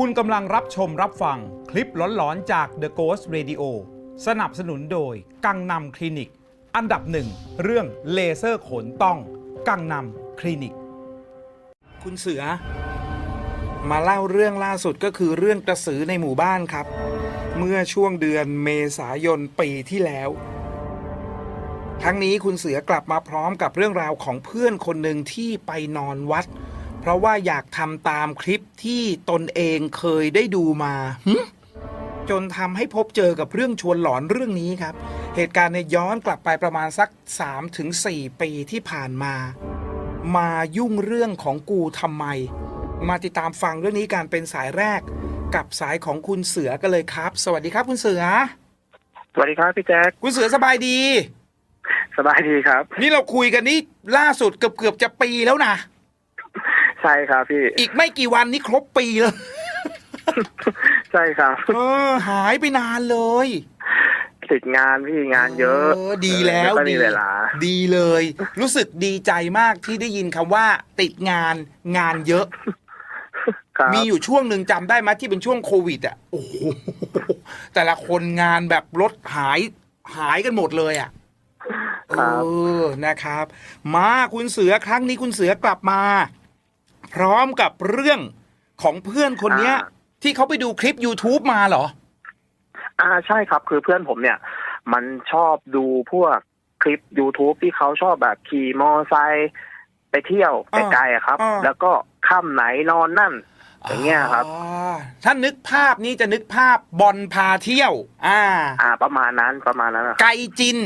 คุณกำลังรับชมรับฟังคลิปหลอนๆจาก The Ghost Radio สนับสนุนโดย กังนำคลินิก อันดับหนึ่งเรื่องเลเซอร์ขนต้อง กังนำคลินิก คุณเสือ มาเล่าเรื่องล่าสุดก็คือเรื่องกระสือในหมู่บ้านครับ เมื่อช่วงเดือนเมษายนปีที่แล้วครั้งนี้คุณเสือกลับมาพร้อมกับเรื่องราวของเพื่อนคนหนึ่งที่ไปนอนวัด เพราะว่าอยากทำตามคลิปที่ตนเองเคยได้ดูมาหึจนทำให้พบเจอกับเรื่องชวนหลอนเรื่องนี้ครับ เหตุการณ์เนี่ยย้อนกลับไปประมาณสัก 3-4 ปีที่ผ่านมา มายุ่งเรื่องของกูทำไม มาติดตามฟังเรื่องนี้การเป็นสายแรกกับสายของคุณเสือกันเลยครับ สวัสดีครับคุณเสือ สวัสดีครับพี่แจ๊คคุณเสือสบายดี สบายดีครับ นี่เราคุยกันนี่ล่าสุดเกือบเกือบๆจะปีแล้วนะ ใช่ครับพี่ อีกไม่กี่วันนี่ครบปีแล้ว ใช่ครับ เออ หายไปนานเลยติดงานพี่งานเยอะดีแล้วไม่ค่อยมีดีเวลาดีเลย รู้สึกดีใจมากที่ได้ยินคำว่า ติดงานงานเยอะครับมีอยู่ช่วงหนึ่งจำได้ไหมที่เป็นช่วงโควิดอะโอ้โหแต่ละคนงานแบบรถหายหายกันหมดเลยอะเอครับอนะครับ มาคุณเสือครั้งนี้คุณเสือกลับมา พร้อมกับเรื่องของเพื่อนคนเนี้ย ที่เขาไปดูคลิป YouTube มาเหรอ อ่าใช่ครับ คือเพื่อนผมเนี่ย มันชอบดูพวกคลิป YouTube ที่เขาชอบแบบขี่มอไซค์ไปเที่ยวอ่าไกลๆอะครับ อ่า แล้วก็ค่ำไหนนอนนั่น อย่างเงี้ยครับ อ๋อถ้านึกภาพนี้จะนึกภาพบอลพาเที่ยว อ่า อ่า ประมาณนั้นประมาณนั้นนะครับไกจิน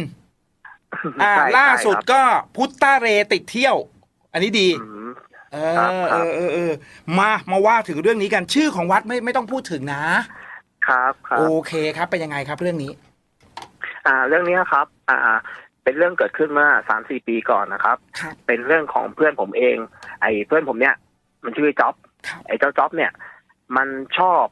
อ่า ใช่ล่าสุดใช่ครับก็พุตตาเรติดเที่ยว อันนี้ดี อืม เอครับอคเอรับ อเออเออมามาว่าถึงเรื่องนี้กันชื่อของวัดไม่ไม่ต้องพูดถึงนะ ครับครับโอเคครับเป็นยังไงครับเรื่องนี้ อ่าเรื่องเนี้ยครับ อ่า เป็นเรื่องเกิดขึ้นเมื่อสามสี่ปีก่อนนะครับ ครับ เป็นเรื่องของเพื่อนผมเอง ไอ้เพื่อนผมเนี่ย มันชื่อจ๊อบ ครับ ไอ้เจ้าจ๊อบเนี่ย มันชอบ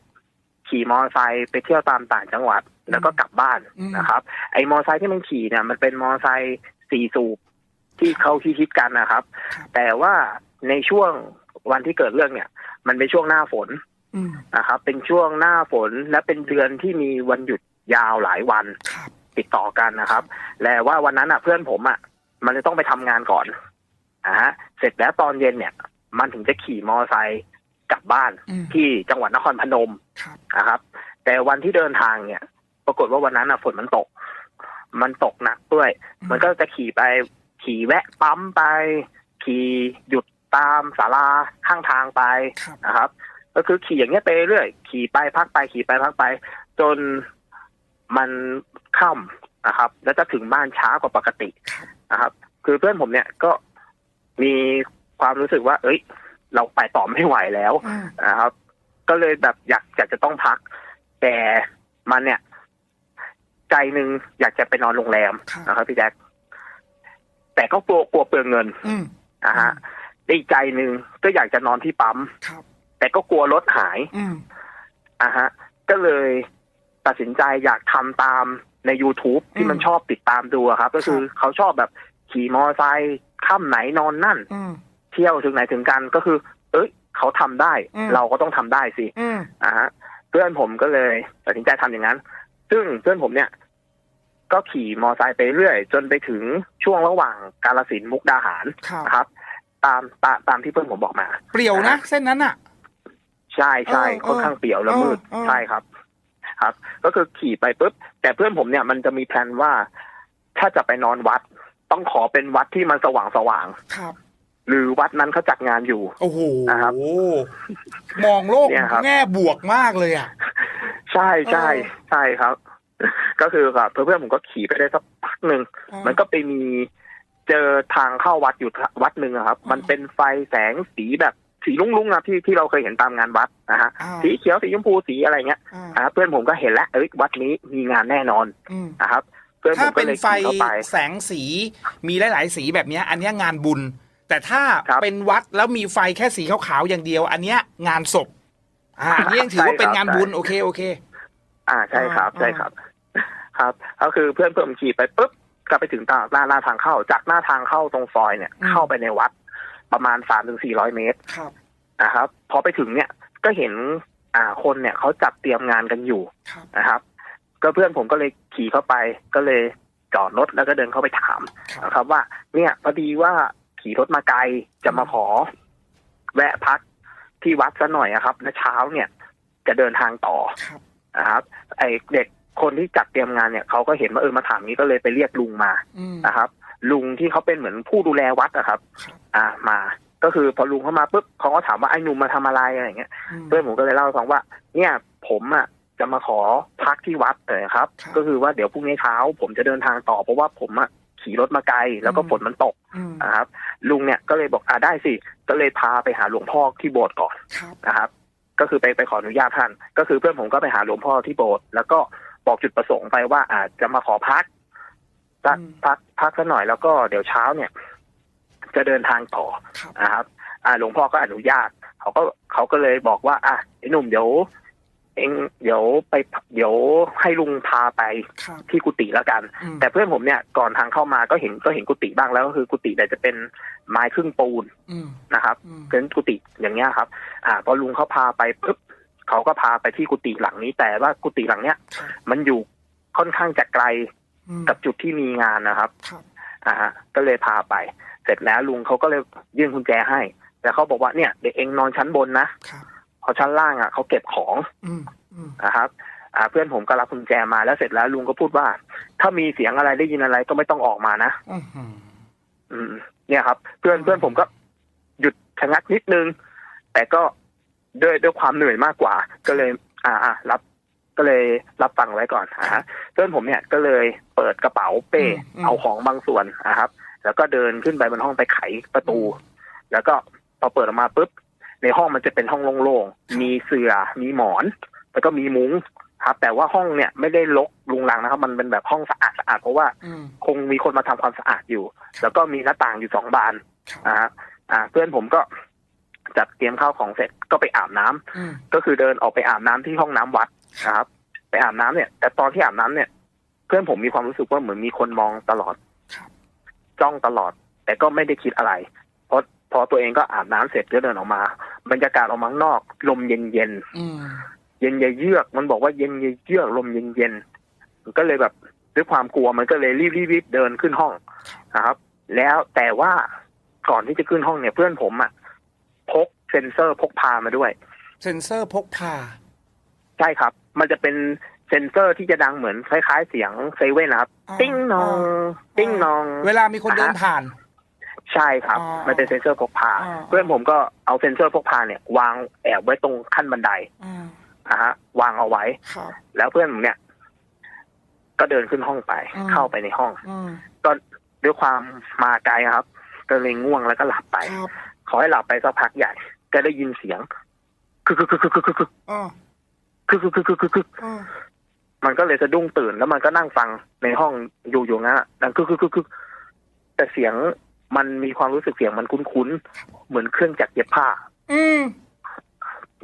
ขี่มอเตอร์ไซค์ไปเที่ยวตามต่างจังหวัด แล้วก็กลับบ้านอืม นะครับ ไอ้มอเตอร์ไซค์ที่มันขี่เนี่ย มันเป็นมอเตอร์ไซค์สี่สูบ ที่เขาคิดๆกันนะครับครับ แต่ว่าในช่วงวันที่เกิดเรื่องเนี่ย มันเป็นช่วงหน้าฝนอืมนะครับ เป็นช่วงหน้าฝนและเป็นเดือนที่มีวันหยุดยาวหลายวันครับติดต่อกันนะครับ และว่าวันนั้นอะเพื่อนผมอะ มันจะต้องไปทำงานก่อนอ่าฮะเสร็จแล้วตอนเย็นเนี่ย มันถึงจะขี่มอเตอร์ไซค์กลับบ้านอืมที่จังหวัดนครพนมครับนะครับ แต่วันที่เดินทางเนี่ย ปรากฏว่าวันนั้นอะฝนมันตก มันตกหนักด้วย มันก็จะขี่ไป ขี่แวะปั๊มไป ขี่หยุดตามศาลาข้างทางไปครับนะครับ ก็คือขี่อย่างเงี้ยไปเรื่อยขี่ไปพักไปขี่ไปพักไป จนมันค่ำนะครับ แล้วจะถึงบ้านช้ากว่าปกติครับนะครับ คือเพื่อนผมเนี่ยก็มีความรู้สึกว่า เอ้ย เราไปต่อไม่ไหวแล้วอืมนะครับ ก็เลยแบบอยากอยากจะต้องพัก แต่มันเนี่ย ใจหนึ่งอยากจะไปนอนโรงแรมครับนะครับพี่แจ็ค แต่ก็กลัวกลัวเปลืองเงินอืมนะฮะแต่อีกใจหนึ่งก็อยากจะนอนที่ปั๊มครับแต่ก็กลัวรถหายอืมอะฮะ ก็เลยตัดสินใจอยากทำตามใน YouTube ที่อืมมันชอบติดตามดูอะครับ ก็คือเขาชอบแบบขี่มอเตอร์ไซค์ค่ำไหนนอนนั่นอืมเที่ยวถึงไหนถึงกันก็คือ เอ้ย เขาทำได้อืมเราก็ต้องทำได้สิอืมอะฮะเพื่อนผมก็เลยตัดสินใจทำอย่างนั้น ซึ่งเพื่อนผมเนี่ย ก็ขี่มอเตอร์ไซค์ไปเรื่อย จนไปถึงช่วงระหว่างกาลสินธุ์มุกดาหารครับนะครับ ตามตามตามที่เพื่อนผมบอกมา เปรี่ยวนะเส้นนั้นอะ ใช่ใช่เออค่อนข้างเปี่ยวและเออมืดเออ ใช่ครับ ครับ ก็คือขี่ไปปุ๊บแต่เพื่อนผมเนี่ยมันจะมีแผนว่า ถ้าจะไปนอนวัด ต้องขอเป็นวัดที่มันสว่างสว่างครับ ๆหรือวัดนั้นเขาจัดงานอยู่ โอ้โหนะครับมองโลกเนี่ยครับ แง่บวกมากเลยอะ ใช่ใช่เออ ใช่ครับ ก็คือครับเพื่อนๆผมก็ขี่ไปได้สักพักหนึ่งมันก็ไปมีเจอทางเข้าวัดอยู่วัดหนึ่งอะครับอ๋อมันเป็นไฟแสงสีแบบสีลุ้งๆนะที่ที่เราเคยเห็นตามงานวัดนะฮะอ่าสีเขียวสีชมพูสีอะไรเงี้ยอ่าอ่าเพื่อนผมก็เห็นแล้วเอ้ยวัดนี้มีงานแน่นอนอืมนะครับ เพื่อนผถ้ามก็เป็นเลยไฟขี่เข้าไปแสงสีมีหลาย ๆ สีแบบเนี้ยอันเนี้ยงานบุญ แต่ถ้าครับเป็นวัดแล้วมีไฟแค่สีขาวๆอย่างเดียว อันเนี้ยงานศพอ่าอันนี้ยังถือว่าใช่ครับเป็นงานบุญใช่โอเคโอเค อ่าใช่ครับอ่าใช่ครับ ครับ ก็คือเพื่อนเพื่อนผมขี่ไปปุ๊บก็ไปถึงตาหน้าหน้าทางเข้า จากหน้าทางเข้าตรงซอยเนี่ย เข้าไปในวัด ประมาณสามถึงสี่ร้อยเมตรครับนะครับ พอไปถึงเนี่ยก็เห็นอ่าคนเนี่ยเขาจัดเตรียมงานกันอยู่ครับนะครับ ก็เพื่อนผมก็เลยขี่เข้าไปก็เลยจอดรถแล้วก็เดินเข้าไปถามครับนะครับ ว่า เนี่ยพอดีว่าขี่รถมาไกลจะมาขอ แวะพักที่วัดซะหน่อยอะครับแล้วเช้าเนี่ย จะเดินทางต่อครับนะครับ ไอเด็ก คนที่จัดเตรียมงานเนี่ยเขาก็เห็นว่าเออมาถามนี้ก็เลยไปเรียกลุงมาอืมนะครับ ลุงที่เขาเป็นเหมือนผู้ดูแลวัดอะครับครับ อ่ามา ก็คือพอลุงเข้ามาปุ๊บเขาก็ถามว่าไอ้หนุ่มมาทำอะไรอะไรอย่างเงี้ยมเพื่อนผมก็เลยเล่าให้ฟังว่า เนี่ยผมอะจะมาขอพักที่วัดเลยครับครับ ก็คือว่าเดี๋ยวพรุ่งนี้เช้า ผมจะเดินทางต่อเพราะว่าผมอะขี่รถมาไกลแล้วก็อืมฝนมันตกอืมนะครับ ลุงเนี่ยก็เลยบอกอ่าได้สิ ก็เลยพาไปหาหลวงพ่อที่โบสถ์ก่อนครับนะครับ ก็คือไปไปขออนุญาตท่าน ก็คือเพื่อนผมก็ไปหาหลวงพ่อที่โบสถ์แล้วก็ บอกจุดประสงค์ไปว่าอาจจะมาขอพักพักพักพักสักหน่อยแล้วก็เดี๋ยวเช้าเนี่ย จะเดินทางต่อครับนะครับ อ่าหลวงพ่อก็อนุญาต เขาก็เขาก็เลยบอกว่า อะไอ้หนุ่มเดี๋ยวเองเดี๋ยวไปเดี๋ยวให้ลุงพาไปครับที่กุฏิแล้วกันอืมแต่เพื่อนผมเนี่ยก่อนทางเข้ามาก็เห็นก็เห็นกุฏิบ้างแล้วก็คือกุฏิเนี่ยจะเป็นไม้ครึ่งปูนอืมนะครับอืมเป็นกุฏิอย่างเงี้ยครับ อ่าพอลุงเขาพาไปปุ๊บ เขาก็พาไปที่กุฏิหลังนี้ แต่ว่ากุฏิหลังเนี้ยครับมันอยู่ค่อนข้างจะไกลอืมกับจุดที่มีงานนะครับครับอ่าฮะก็เลยพาไป เสร็จแล้วลุงเขาก็เลยยื่นกุญแจให้ แต่เขาบอกว่าเนี่ยเด็กเองนอนชั้นบนนะครับเพราะชั้นล่างอะเขาเก็บของอืมอืมนะครับอ่าเพื่อนผมก็รับกุญแจมาแล้วเสร็จแล้วลุงก็พูดว่า ถ้ามีเสียงอะไรได้ยินอะไรก็ไม่ต้องออกมานะอืมอืมอืมเนี่ยครับ เพื่อนเพื่อนผมก็หยุดชะงักนิดนึง แต่ก็ ด้วยด้วยความเหนื่อยมากกว่า ก็เลย อ่าอ่ารับก็เลยรับฟังไว้ก่อนอ่าฮะเพื่อนผมเนี่ยก็เลยเปิดกระเป๋าเป้เอาของบางส่วนนะครับ แล้วก็เดินขึ้นไปบนห้องไปไขประตู แล้วก็พอเปิดออกมาปุ๊บในห้องมันจะเป็นห้องโล่งๆ มีเสือ่อ มีหมอน แล้วก็มีมุ้งครับ แต่ว่าห้องเนี่ยไม่ได้รกลุงลังนะครับ มันเป็นแบบห้องสะอาดสะอาดเพราะว่าอืมคงมีคนมาทำความสะอาดอยู่ แล้วก็มีหน้าต่างอยู่สองบานครับอ่าฮะอ่า เพื่อนผมก็ จัดเตรียมข้าวของเสร็จก็ไปอาบน้ำอืมก็คือเดินออกไปอาบน้ำที่ห้องน้ำวัดนะครับ ไปอาบน้ำเนี่ย แต่ตอนที่อาบน้ำเนี่ย เพื่อนผมมีความรู้สึกว่าเหมือนมีคนมองตลอดครับจ้องตลอด แต่ก็ไม่ได้คิดอะไร เพราะพอตัวเองก็อาบน้ำเสร็จก็เดินออกมา บรรยากาศออกมาข้างนอก ลมเย็นเย็นอืมเย็นเยือก มันบอกว่าเย็นเยือกลมเย็นเย็นมันก็เลยแบบด้วยความกลัวมันก็เลยรีบรีบรีบเดินขึ้นห้องนะครับ แล้วแต่ว่าก่อนที่จะขึ้นห้องเนี่ย เพื่อนผมอะ พกเซ็นเซอร์พกพามาด้วย เซ็นเซอร์พกพา ใช่ครับ มันจะเป็นเซ็นเซอร์ที่จะดังเหมือนคล้ายๆ เสียงเซเว่นนะครับอ่าติ้งนอง ติ้งนอง เวลามีคนเดินผ่าน ใช่ครับอ่ามัมันเป็นเซ็นเซอร์พกพาอ่าเพื่อนผมก็เอาเซ็นเซอร์พกพาเนี่ย วางแอบไว้ตรงขั้นบันไดอืมนะฮะ วางเอาไว้ครับแล้วเพื่อนผมเนี่ย ก็เดินขึ้นห้องไปอืมเข้าไปในห้องอืมก็ด้วยความมาไกลครับ ก็เลยง่วงแล้วก็หลับไปครับ ขอให้หลับไปสักพักใหญ่ก็ได้ยินเสียงคึกคึกคึกคึกคึกคึกคึกอ๋อคึกคึกคึกคึกคึกคึกอ๋อมันก็เลยสะดุ้งตื่นแล้วมันก็นั่งฟังในห้องอยู่อยู่งั้นอะดังคึกคึกคึกคึกแต่เสียงมันมีความรู้สึกเสียงมันคุ้นๆเหมือนเครื่องจักรเย็บผ้า อืม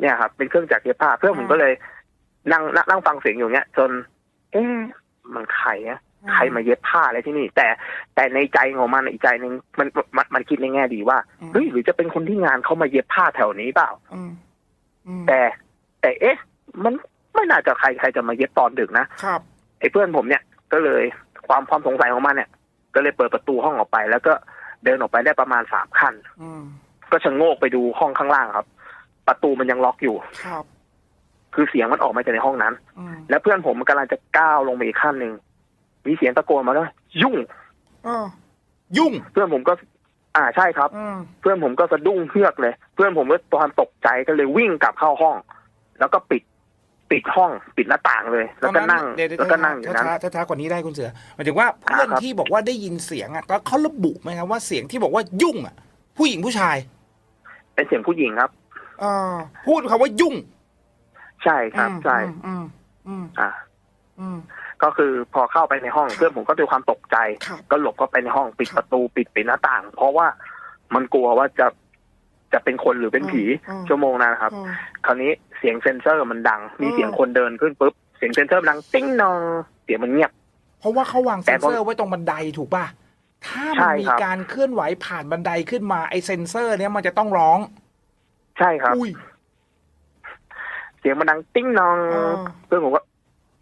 เนี่ยครับเป็นเครื่องจักรเย็บผ้า เพื่อนผมก็เลยนั่งนั่งนั่งฟังเสียงอยู่เนี้ยจน เอ๊ะมันใครอะ ใครมาเย็บผ้าอะไรที่นี่ แต่แต่ในใจของมันอีกใจหนึ่งมันมันมันคิดในแง่ดีว่าอืมเฮ้ยหรือจะเป็นคนที่งานเขามาเย็บผ้าแถวนี้เปล่าอืมอืมแต่ แต่เอ๊ะ มันไม่น่าจะใครใครจะมาเย็บตอนดึกนะครับไอ้เพื่อนผมเนี่ย ก็เลยความความสงสัยของมันเนี่ย ก็เลยเปิดประตูห้องออกไป แล้วก็เดินออกไปได้ประมาณสามขั้นอืมก็ชะโงกไปดูห้องข้างล่างครับ ประตูมันยังล็อกอยู่ครับคือเสียงมันออกมาจากในห้องนั้นอืมแล้วเพื่อนผมมันกำลังจะก้าวลงไปอีกขั้นหนึ่ง มีเสียงตะโกนมาด้วยยุ่งอ๋อยุ่ง เพื่อนผมก็ อ่าใช่ครับ อืมเพื่อนผมก็สะดุ้งเฮือกเลย เพื่อนผมก็ตอนตกใจก็เลยวิ่งกลับเข้าห้อง แล้วก็ปิดปิดห้อง ปิดหน้าต่างเลย แล้วก็นั่ง เดี๋ยวเดี๋ยวแล้วก็นั่งอยู่นั้น ช้าช้าช้ากว่านี้ได้คุณเสือหมายถึงว่าเพื่อนครับ ที่บอกว่าได้ยินเสียงอะก็เขาระบุไหมครับว่าเสียงที่บอกว่ายุ่งอะ ผู้หญิงผู้ชายเป็นเสียงผู้หญิงครับ อ่าพูดคำว่ายุ่งใช่ครับ ใช่อืมอืมอ่า อืม ก็คือพอเข้าไปในห้องเพื่อนผมก็ด้วยความตกใจครับก็หลบเข้าไปในห้องปิดประตูปิดปิดหน้าต่าง เพราะว่ามันกลัวว่าจะจะเป็นคนหรือเป็นผีอืมชั่วโมงนั้นนะครับอืมคราวนี้เสียงเซนเซอร์มันดัง มีอืมเสียงคนเดินขึ้นปุ๊บเสียงเซนเซอร์มันดังติ้งนองเสียงมันเงียบ เพราะว่าเขาวางแต่เซ็นพอเซอร์ไว้ตรงบันไดถูกป่ะถ้าใช่มันมีครับการเคลื่อนไหวผ่านบันไดขึ้นมาไอเซ็นเซอร์ เนี้ยมันจะต้องร้อง ใช่ครับอุ้ยสียงมันดังติ้งนองอ่าเพื่อนผมก็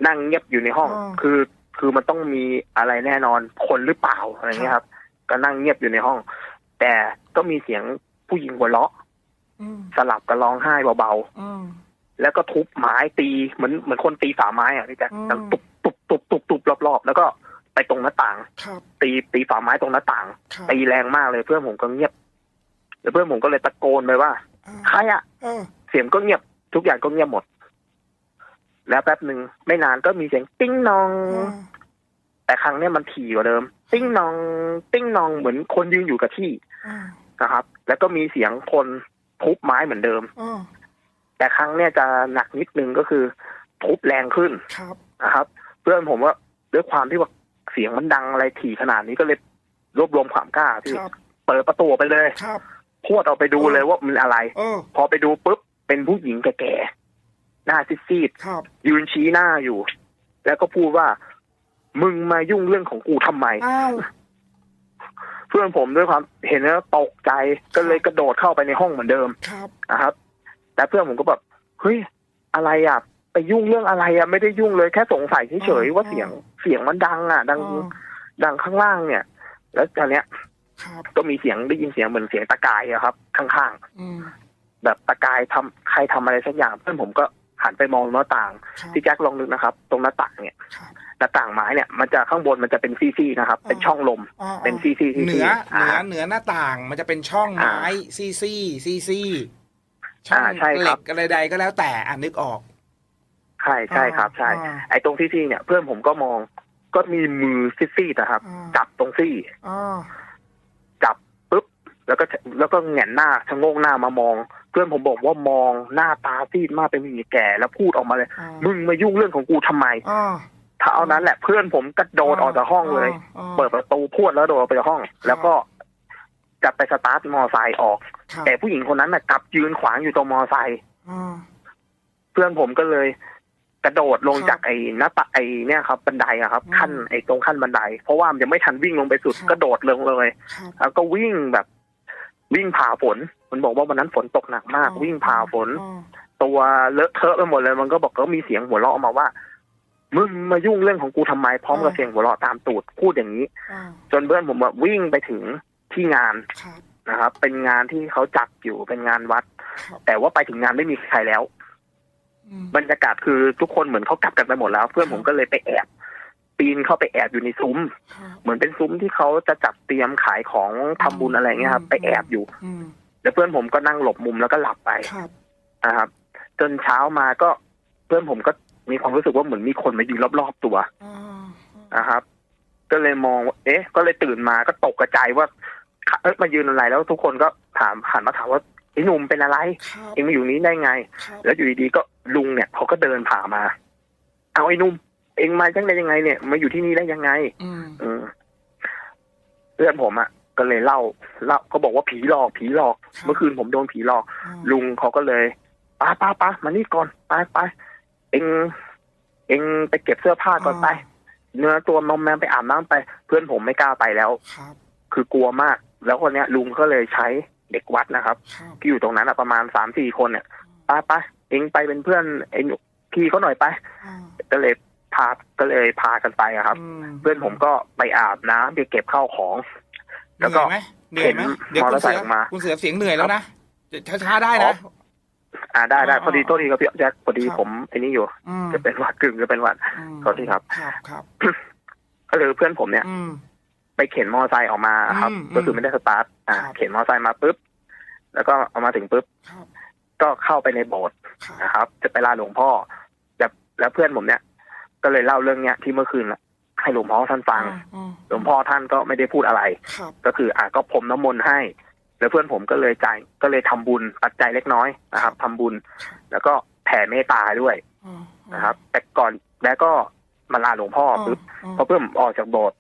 นั่งเงียบอยู่ในห้องอ่าคือคือมันต้องมีอะไรแน่นอนคนหรือเปล่าอะไรเงี้ยครับ ก็นั่งเงียบอยู่ในห้อง แต่ก็มีเสียงผู้หญิงหัวเราะอืมสลับกับร้องไห้เบาอืมๆแล้วก็ทุบไม้ตีเหมือนเหมือนคนตีฝาไม้อะพี่แจ๊คอืมดังตุบตุบตุบตุบตุบรอบๆ แล้วก็ไปตรงหน้าต่างครับตีตีฝาไม้ตรงหน้าต่างครับตีแรงมากเลยเพื่อนผมก็เงียบแล้วเพื่อนผมก็เลยตะโกนไปว่าอ่าใครอะเออเสียงก็เงียบทุกอย่างก็เงียบหมด แล้วแป๊บหนึ่งไม่นานก็มีเสียงติ้งนองอ่าแต่ครั้งเนี้ยมันถี่กว่าเดิม ติ้งนอง ติ้งนองเหมือนคนยืนอยู่กับที่อ่านะครับ แล้วก็มีเสียงคนทุบไม้เหมือนเดิมอ่าแต่ครั้งเนี้ยจะหนักนิดนึงก็คือทุบแรงขึ้นครับนะครับ เพื่อนผมว่าด้วยความที่ว่าเสียงมันดังอะไรถี่ขนาดนี้ก็เลยรวบรวมความกล้าพี่ครับเปิดประตูออกไปเลยครับพวดเอาไปดูเลยว่ามันอะไรเออพอไปดูปุ๊บเป็นผู้หญิงแก่ๆ หน้าซีดครับๆยืนชี้หน้าอยู่ แล้วก็พูดว่า มึงมายุ่งเรื่องของกูทำไมอ้าวเพื่อนผมด้วยความเห็นแล้วตกใจก็เลยกระโดดเข้าไปในห้องเหมือนเดิมครับนะครับ แต่เพื่อนผมก็แบบเฮ้ยอะไรอะ ไปยุ่งเรื่องอะไรอะไม่ได้ยุ่งเลยแค่สงสัยเฉยๆว่าเสียงเสียงมันดัง อะ ดังอ่าดังข้างล่างเนี่ย แล้วตอนเนี้ยครับก็มีเสียงได้ยินเสียงเหมือนเสียงตะกายอะครับ ข้างๆอืมแบบตะกายทำใครทำอะไรสักอย่าง เพื่อนผมก็ หันไปมองหน้าต่างครับพี่แจ็คลองนึกนะครับ ตรงหน้าต่างเนี่ยครับหน้าต่างไม้เนี่ยมันจะข้างบนมันจะเป็นซี่ๆนะครับ เป็นช่องลมอ่าเป็นซี่ๆซี่ๆเหนือเหนืออ่าเหนือหน้าต่างมันจะเป็นช่องไม้ซีซีซีซีช่องอ่าใช่เหครัล็บกอะไรใดก็แล้วแต่อ่านึกออกใช่ใช่ครับใช่อ่าไอ้ตรงซี่ๆเนี่ย เพื่อนผมก็มองก็มีมือซี่ๆนะครับอ่าจับตรงซี่อ่าจับปุ๊บแล้วก็แล้วก็แหงนหน้าชะโงกหน้ามามอง เพื่อนผมบอกว่ามองหน้าตาซีดมากเป็นผู้หญิงแก่แล้วพูดออกมาเลยอ่ามึงมายุ่งเรื่องของกูทำไมอ่าถ้าเอานั้นแหละเพื่อนผมกระโดดออกจากห้องเลยอ่าเปิดประตูพรวดแล้วโดดออกไปจากห้อง แล้วก็จะไปสตาร์ทมอไซค์ออกครับแต่ผู้หญิงคนนั้นน่ะกลับยืนขวางอยู่ตรงมอไซค์อ่าเพื่อนผมก็เลย กระโดดลงครับจากไอ้หน้าตะไอ้เนี่ยครับ บันไดอะครับอืมขั้นไอ้ตรงขั้นบันได เพราะว่ามันยังไม่ทันวิ่งลงไปสุดครับกระโดดลงเลยครับแล้วก็วิ่งแบบวิ่งผ่าฝน มันบอกว่าวันนั้นฝนตกหนักมาก วิ่งผ่าฝนอ่าตัวเลอะเทอะไปหมดเลย มันก็บอกก็มีเสียงหัวเราะออกมาว่ามึงมายุ่งเรื่องของกูทำไมพร้อมกับเสียงหัวเราะตามตูดพูดอย่างนี้อ่าจนเพื่อนผมว่าวิ่งไปถึงที่งานครับนะครับ เป็นงานที่เขาจัดอยู่เป็นงานวัดครับแต่ว่าไปถึงงานไม่มีใครแล้วอืมบรรยากาศคือทุกคนเหมือนเขากลับกันไปหมดแล้ว เพื่อนผมก็เลยไปแอบปีนเข้าไปแอบอยู่ในซุ้มครับเหมือนเป็นซุ้มที่เขาจะจัดเตรียมขายของทำบุญอะไรเงี้ยครับอืมไปแอบอยู่อืม แล้วเพื่อนผมก็นั่งหลบมุมแล้วก็หลับไปครับนะครับ จนเช้ามาก็เพื่อนผมก็มีความรู้สึกว่าเหมือนมีคนมายืนรอบๆตัวอ่านะครับ ก็เลยมองว่าเอ๊ะ ก็เลยตื่นมาก็ตกกระจายว่าเอ๊ะมายืนอะไรแล้วทุกคนก็ถามหันมาถามว่าไอ้หนุ่มเป็นอะไรครับเองมาอยู่นี้ได้ไงครับแล้วอยู่ดีๆก็ลุงเนี่ยเขาก็เดินผ่ามา เอาไอ้หนุ่มเองมาจังได้ยังไงเนี่ย มาอยู่ที่นี่ได้ยังไงอืมอืมเพื่อนผมอะ่ะ ก็เลยเล่าเล่าก็บอกว่าผีหลอกผีหลอก เมื่อคืนผมโดนผีหลอกอ่าลุงเขาก็เลยป้าป้าป้ามานี่ก่อนไปไปเองเองไปเก็บเสื้อผ้าก่อนไป เนื้อตัวมอมแมมไปอาบน้ำไป เพื่อนผมไม่กล้าไปแล้วครับคือกลัวมาก แล้วคนเนี้ย ลุงก็เลยใช้เด็กวัดนะครับครับที่อยู่ตรงนั้นอะประมาณสามสี่คนเนี่ยไปไปเองไปเป็นเพื่อนไอ้หนูพี่เขาหน่อยไปอ่าก็เลยพาก็เลยพากันไปอะครับมเพื่อนผมก็ไปอาบน้ำไปเก็บข้าวของ แล้วก็ เหนื่อยไหมเหนื่อยไหมเข็นเดี๋ยวมอคุเตอณร์ไซเสืค์อออกมา คุณเสือเสียงเหนื่อยแล้วนะช้าๆได้นะ อ่าได้ได้อ๋อพอดีโทษทีครับพี่แจ็คพอดีครับ ผมไอ้นี่อยู่ อืมจะเป็นหวัดกึ่งจะเป็นหวัดอืมขอโทษทีครับ ครับครับก็เลยเพื่อนผมเนี่ย อืม ไปเข็นมอเตอร์ไซค์ออกมาครับ อืมก็คือไม่ได้สตาร์ทอ่าครับ เข็นมอเตอร์ไซค์มาปุ๊บแล้วก็เอามาถึงปุ๊บครับก็เข้าไปในโบสถ์ครับนะครับ จะไปลาหลวงพ่อแล้วแล้วเพื่อนผมเนี่ย ก็เลยเล่าเรื่องเนี้ยที่เมื่อคืนน่ะ ให้หลวงพ่อท่านฟังอืมหลวงพ่อท่านก็ไม่ได้พูดอะไรครับก็คืออะก็พรมน้ำมนต์ให้ แล้วเพื่อนผมก็เลยจ่ายก็เลยทำบุญปัจจัยเล็กน้อยนะครับทำบุญ แล้วก็แผ่เมตตาด้วยอ่านะครับ แต่ก่อนแล้วก็มาลาหลวงพ่อปุ๊บาพอเพื่อนผมออกจากโบสถ์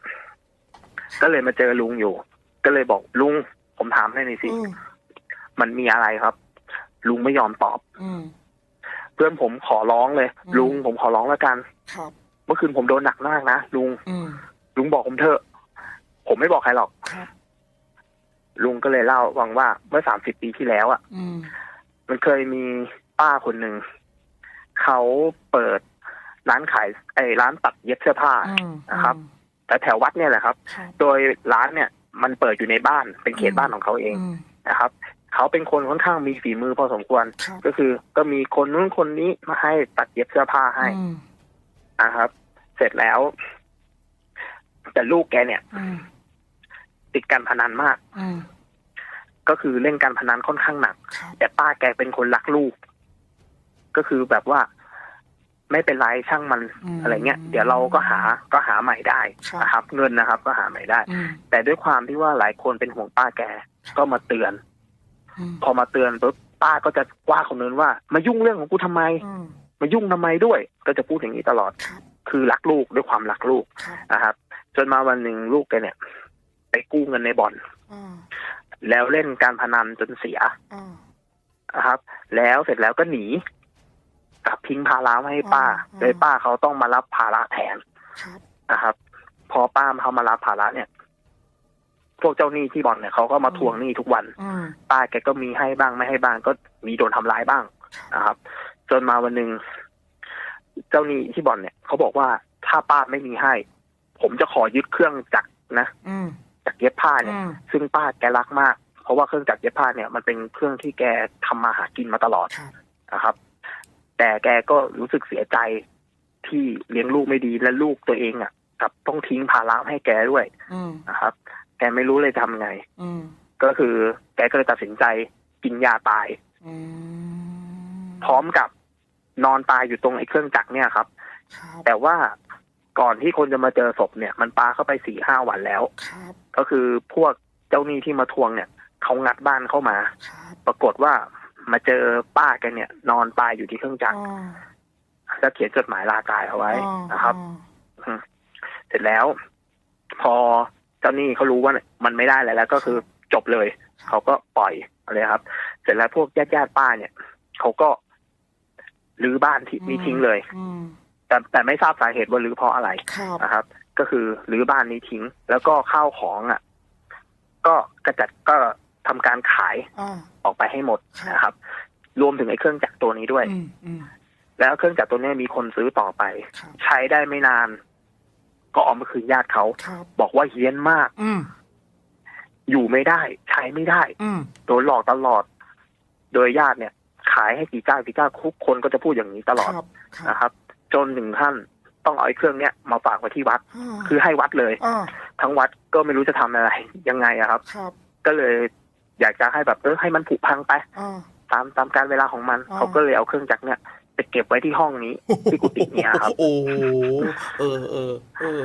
ก็เลยมาเจอลุงอยู่ ก็เลยบอกลุงผมถามให้หน่อยสิอืมมันมีอะไรครับ ลุงไม่ยอมตอบอืมเพื่อนผมขอร้องเลยอืมลุงผมขอร้องแล้วกัน ครับ เมื่อคืนผมโดนหนักมากนะลุงอืมลุงบอกผมเถอะ ผมไม่บอกใครหรอกครับลุงก็เลยเล่าวังว่าเมื่อสามสิบปีที่แล้วอะอืมมันเคยมีป้าคนหนึ่งเขาเปิดร้านขายไอ้ร้านตัดเย็บเสื้อผ้าอืมนะครับ แต่แถววัดเนี่ยแหละครับครับ โดยร้านเนี่ย มันเปิดอยู่ในบ้านเป็นเขตบ้านของเขาเองอืมนะครับเขาเป็นคนค่อนข้างมีฝีมือพอสมควรครับก็คือ ก็มีคนนู้นคนนี้มาให้ตัดเย็บเสื้อผ้าให้อืม นะครับ เสร็จแล้ว แต่ลูกแกเนี่ยอืมติดการพนันมากอืมก็คือเล่นการพนันค่อนข้างหนักครับแต่ป้าแกเป็นคนรักลูก ก็คือแบบว่าไม่เป็นไรช่างมันมอะไรเงี้ยเดี๋ยวเราก็หาก็หาใหม่ได้ครับนะครับ เงินนะครับ ก็หาใหม่ได้อืมแต่ด้วยความที่ว่าหลายคนเป็นห่วงป้าแกก็มาเตือนอืมพอมาเตือนปุ๊บป้าก็จะว่าคนนู้นว่า มายุ่งเรื่องของกูทำไมอื มมายุ่งทำไมด้วย ก็จะพูดอย่างนี้ตลอดครับคือรักลูกด้วยความรักลูกครับนะครับ จนมาวันหนึ่งลูกแกเนี่ย ไปกู้เงินในบ่อนอ่าแล้วเล่นการพนันจนเสียอ่านะครับ แล้วเสร็จแล้วก็หนีกลับทิ้งภาระไว้ให้ป้าอ๋อโดยป้าเขาต้องมารับภาระแทนครับนะครับ พอป้าเขามารับภาระเนี่ยพวกเจ้าหนี้ที่บ่อนเนี่ยเขาก็มาทวงหนี้ทุกวันอืมป้าแกก็มีให้บ้างไม่ให้บ้าง ก็มีโดนทำร้ายบ้างนะครับ จนมาวันหนึ่งเจ้าหนี้ที่บ่อนเนี่ยเขาบอกว่าถ้าป้าไม่มีให้ ผมจะขอยึดเครื่องจักรนะอืมจากเย็บผ้าเนี่ยอืมซึ่งป้าแกรักมาก เพราะว่าเครื่องจักรเย็บผ้าเนี่ยมันเป็นเครื่องที่แกทำมาหากินมาตลอดครับนะครับ แต่แกก็รู้สึกเสียใจที่เลี้ยงลูกไม่ดีและลูกตัวเองอะกลับต้องทิ้งภาระให้แกด้วยอืมนะครับ แกไม่รู้เลยทำไงอืมก็คือ แกก็เลยตัดสินใจกินยาตายอืม พร้อมกับนอนตายอยู่ตรงไอ้เครื่องจักรเนี่ยครับครับ แต่ว่าก่อนที่คนจะมาเจอศพเนี่ย มันปาเข้าไปสี่ห้าวันแล้วครับก็คือพวกเจ้าหนี้ที่มาทวงเนี่ยเขางัดบ้านเข้ามาครับปรากฏว่ามาเจอป้าแกเนี่ย นอนตายอยู่ที่เครื่องจักรอ่าแล้วเขียนจดหมายลาตายเอาไว้อ่านะครับอ่าเสร็จแล้ว พอเจ้าหนี้เขารู้ว่ามันไม่ได้อะไรแล้วก็คือจบเลย เขาก็ปล่อยอะไรครับ เสร็จแล้วพวกญาติญาติๆป้าเนี่ยเขาก็ รื้อบ้านที่นี้ทิ้งเลยอืมแต่แต่ไม่ทราบสาเหตุว่ารื้อเพราะอะไรครับนะครับ ก็คือรื้อบ้านนี้ทิ้ง แล้วก็ข้าวของอะ ก็กระจัดก็ทำการขายอ่าออกไปให้หมดครับนะครับ รวมถึงไอ้เครื่องจักรตัวนี้ด้วยอืมอืมแล้วเครื่องจักรตัวเนี้ยมีคนซื้อต่อไปครับใช้ได้ไม่นาน ก็เอามาคืนญาติเขาครับบอกว่าเฮี้ยนมากอืมอยู่ไม่ได้ ใช้ไม่ได้อืมโดนหลอกตลอด โดยญาติเนี่ย ขายให้กี่เจ้ากี่เจ้าทุกคนก็จะพูดอย่างนี้ตลอดครับครับนะครับ จนถึงขั้นต้องเอาไอ้เครื่องเนี้ยมาฝากไว้ที่วัดอ่าคือให้วัดเลยอ่าทั้งวัดก็ไม่รู้จะทำอะไรยังไงอะครับครับ ก็เลยอยากจะให้แบบเออให้มันผุพังไปอ่าตามตามการเวลาของมันอ่าเขาก็เลยเอาเครื่องจักรเนี่ยไปเก็บไว้ที่ห้องนี้ที่กุฏิเนี่ยครับ โอ้โหเออเออเออ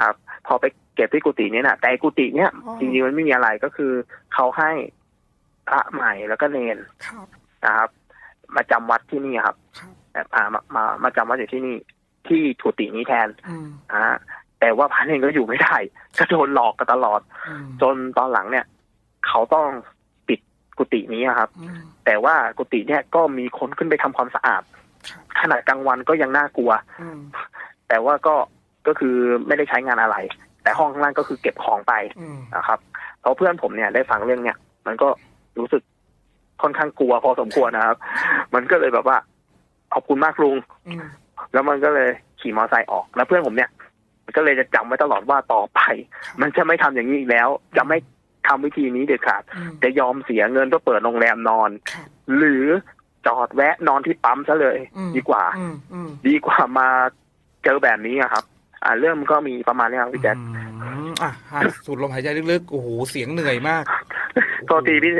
ครับ พอไปเก็บที่กุฏิเนี่ยนะแต่ไอ้กุฏิเนี่ยอ๋อจริงๆมันไม่มีอะไรก็คือเขาให้พระใหม่แล้วก็เนนครับ นะครับ มาจำวัดที่นี่ครับครับแบบอ่ามามามาจำวัดอยู่ที่นี่ที่กุฏินี้แทนอืมอ่าแต่ว่าพระเนนก็อยู่ไม่ได้ก็โดนหลอกกันตลอดอืมจนตอนหลังเนี่ย เขาต้องปิดกุฏินี้อะครับอืมแต่ว่ากุฏิเนี่ยก็มีคนขึ้นไปทำความสะอาดครับขนาดกลางวันก็ยังน่ากลัวอืมแต่ว่าก็ก็คือไม่ได้ใช้งานอะไร แต่ห้องข้างล่างก็คือเก็บของไปอืมนะครับเพราะเพื่อนผมเนี่ยได้ฟังเรื่องเนี่ยมันก็รู้สึก ค่อนข้างกลัวพอสมควรนะครับ มันก็เลยแบบว่า ขอบคุณมากลุงอืมแล้วมันก็เลยขี่มอเตอร์ไซค์ออก แล้วเพื่อนผมเนี่ยก็เลยจะจำไว้ตลอดว่าต่อไป มันจะไม่ทำอย่างนี้อีกแล้ว จะไม่ทำวิธีนี้เด็ดขาดอืมจะยอมเสียเงินเพื่อเปิดโรงแรมนอนครับหรือจอดแวะนอนที่ปั๊มซะเลยอืมดีกว่าอืมอืมดีกว่ามาเจอแบบนี้อะครับ อ่าเรื่องมันก็มีประมาณนี้ครับพี่แจ๊คอืมอะหายสูดลมหายใจลึกๆ โอ้โห เสียงเหนื่อยมากโทษทีพี่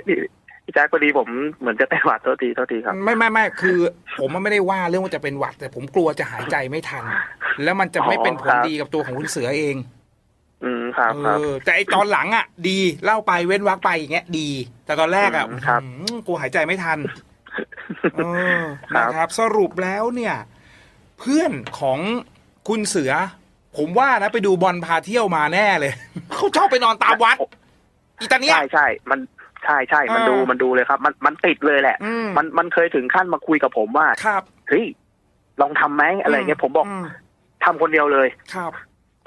พี่พี่แจ๊คพอดีผมเหมือนจะเป็นหวัดโทษทีโทษทีครับไม่ไม่ไม่คือ ผมมันไม่ได้ว่าเรื่องว่าจะเป็นหวัด แต่ผมกลัวจะหายใจไม่ทัน แล้วมันจะไม่เป็นผลดีกับตัวของคุณเสือเอง อืมครับเอครับอแต่ไอตอนหลังอะ ดีเล่าไปเว้นวักไปอย่างเงี้ยดี แต่ตอนแรกอะอืมครับอืมกลัวหายใจไม่ทันเออครับนะครับ สรุปแล้วเนี่ย เพื่อนของคุณเสือ ผมว่านะไปดูบอลพาเที่ยวมาแน่เลยเขาชอบไปนอนตามวัดอีตาเนี้ยใช่ใช่มัน ใช่ใช่มันเออดูมันดูเลยครับ มันมันติดเลยแหละอืมมันมันเคยถึงขั้นมาคุยกับผมว่าครับเฮ้ยลองทำไหมอะไรเงี้ยผมบอกมทำคนเดียวเลยครับ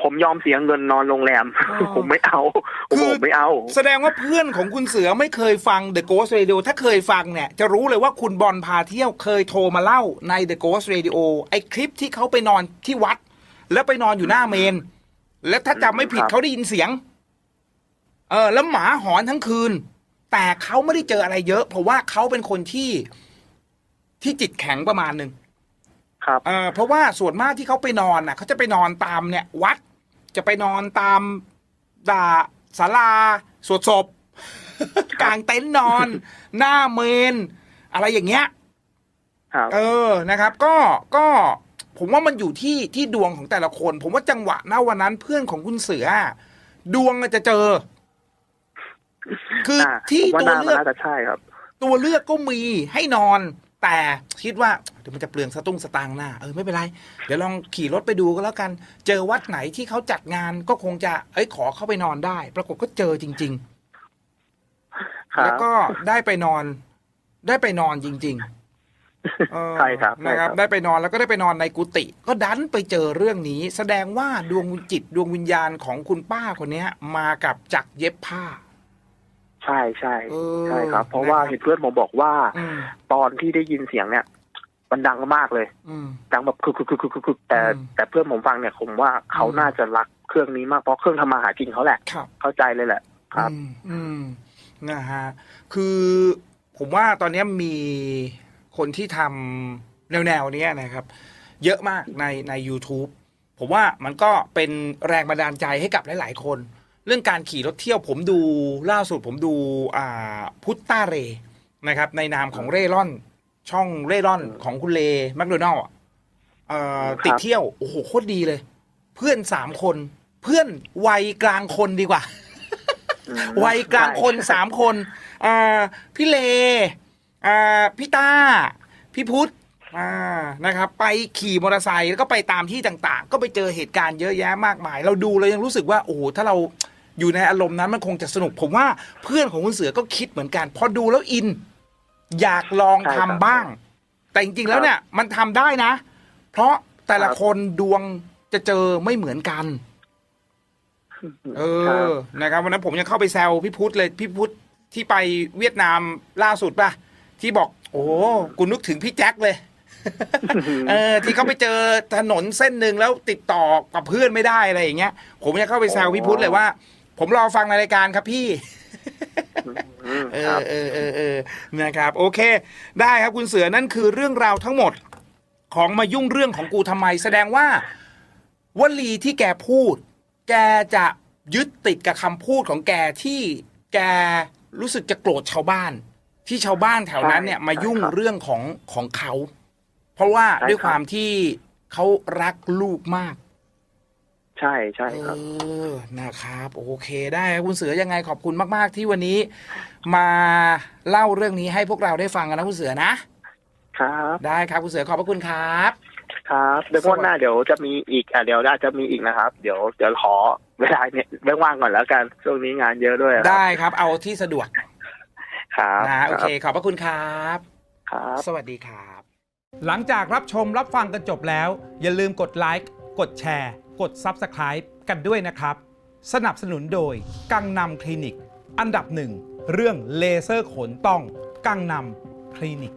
ผมยอมเสียเงินนอนโรงแรมอ๋อผมไม่เอาคือผมไม่เอา แสดงว่าเพื่อนของคุณเสือไม่เคยฟัง The Ghost Radio ถ้าเคยฟังเนี่ย จะรู้เลยว่าคุณบอลพาเที่ยวเคยโทรมาเล่าใน The Ghost Radio ไอ้คลิปที่เขาไปนอนที่วัด แล้วไปนอนอยู่หน้าเมน และถ้าจำไม่ผิดครับเขาได้ยินเสียง เออ แล้วหมาหอนทั้งคืน แต่เขาไม่ได้เจออะไรเยอะ เพราะว่าเขาเป็นคนที่ที่จิตแข็งประมาณหนึ่งครับเออเพราะว่าส่วนมากที่เขาไปนอนน่ะเขาจะไปนอนตามเนี่ย วัดจะไปนอนตามด่าศาลาสวดศพกลางเต็นท์นอน หน้าเมน อะไรอย่างเงี้ยครับเออนะครับ ก็ก็ผมว่ามันอยู่ที่ที่ดวงของแต่ละคน ผมว่าจังหวะณวันนั้นเพื่อนของคุณเสือ ดวงอะจะเจอ คือน่าที่ผมว่าตัวน่าเลือกน่าจะใช่ครับ ตัวเลือกก็มีให้นอน แต่คิดว่าเดี๋ยวมันจะเปลืองสตุ้งสตางค์หน้าเออไม่เป็นไร เดี๋ยวลองขี่รถไปดูก็แล้วกัน เจอวัดไหนที่เขาจัดงานก็คงจะเอ้ยขอเข้าไปนอนได้ ปรากฏก็เจอจริงครัๆบแล้วก็ได้ไปนอน ได้ไปนอนจริงๆเออใช่ครับใช่นะคครัรับบได้ไปนอนแล้วก็ได้ไปนอนในกุฏิก็ดันไปเจอเรื่องนี้ แสดงว่าดวงจิตดวงวิญญาณของคุณป้าคนเนี้ยมากับจักรเย็บผ้า ใช่ใช่เออใช่ครับ เพราะว่านะครับเห็นเพื่อนผมบอกว่าอืมตอนที่ได้ยินเสียงเนี่ย มันดังมากเลยอืมดังแบบคึกคึกคึกคึกคึกแต่อืมแต่เพื่อนผมฟังเนี่ยผมว่าเขาอืมน่าจะรักเครื่องนี้มากเพราะเครื่องทำมาหากินเขาแหละครับเข้าใจเลยแหละ ครับอืมอืมนะฮะคือผมว่าตอนนี้มีคนที่ทำแนวแนวๆเนี้ยนะครับ เยอะมากในใน YouTube ผมว่ามันก็เป็นแรงบันดาลใจให้กับหลาย ๆ คน เรื่องการขี่รถเที่ยวผมดูล่าสุดผมดูอ่าพุตตาเรนะครับ ในนามของเร่ร่อน ช่องเร่ร่อนของคุณเลแมคโดนัลล์เอ่อติดเที่ยว โอ้โหโคตรดีเลย เพื่อนสามคน เพื่อนวัยกลางคนดีกว่าอืมวัยกลางคนใช่สามคนอ่าพี่เลอ่าพี่ต้า พี่พุทธอ่านะครับ ไปขี่มอเตอร์ไซค์แล้วก็ไปตามที่ต่าง ๆ ก็ไปเจอเหตุการณ์เยอะแยะมากมาย เราดูเรายังรู้สึกว่า โอ้โหถ้าเรา อยู่ในอารมณ์นั้นมันคงจะสนุก ผมว่าเพื่อนของคุณเสือก็คิดเหมือนกัน พอดูแล้วอิน อยากลองทำบ้าง แต่จริงๆแล้วเนี่ยมันทำได้นะ เพราะแต่ละคนดวงจะเจอไม่เหมือนกัน เอครัอบนะครับวันนั้นผมยังเข้าไปแซวพี่พุทธเลยพี่พุทธที่ไปเวียดนามล่าสุดป่ะ ที่บอก โอ้กูนึกถึงพี่แจ็คเลย เออ ที่เขาไปเจอถนนเส้นหนึ่งแล้วติดต่อกับเพื่อนไม่ได้อะไรอย่างเงี้ย ผมยังเข้าไปแซวพี่พุทธเลยว่า ผมรอฟังในรายการครับพี่อืมเอครัอบเออเออเออนะครับ โอเค ได้ครับคุณเสือนั่นคือเรื่องราวทั้งหมด ของมายุ่งเรื่องของกูทำไม แสดงว่าวลีที่แกพูด แกจะยึดติดกับคำพูดของแกที่แกรู้สึกจะโกรธชาวบ้าน ที่ชาวบ้านแถวนั้นเนี่ย ใช่มายุ่งใช่ครับเรื่องของของเขา เพราะว่าใช่ด้วยครับ ความที่เขารักลูกมาก ใช่ใช่ครับ เออนะครับ โอเคได้ครับคุณเสือยังไงขอบคุณมาก ๆ ที่วันนี้ มาเล่าเรื่องนี้ให้พวกเราได้ฟังกันนะคุณเสือนะครับ ได้ครับคุณเสือขอบพระคุณครับ ครับเดี๋ยวงวดหน้าเดี๋ยวจะมีอีกอะเดี๋ยวอาจจะมีอีกนะครับ เดี๋ยวเดี๋ยวขอเวลาเนี่ยไม่ว่างก่อนแล้วกันช่วงนี้งานเยอะด้วยครับได้ครับเอาที่สะดวกครับนะโอเคขอบพระคุณครับ ครับ สวัสดีครับ หลังจากรับชมรับฟังกันจบแล้ว อย่าลืมกดไลค์กดแชร์ กด Subscribe กันด้วยนะครับ สนับสนุนโดย กังนำคลินิก อันดับหนึ่ง เรื่องเลเซอร์ขนต้อง กังนำคลินิก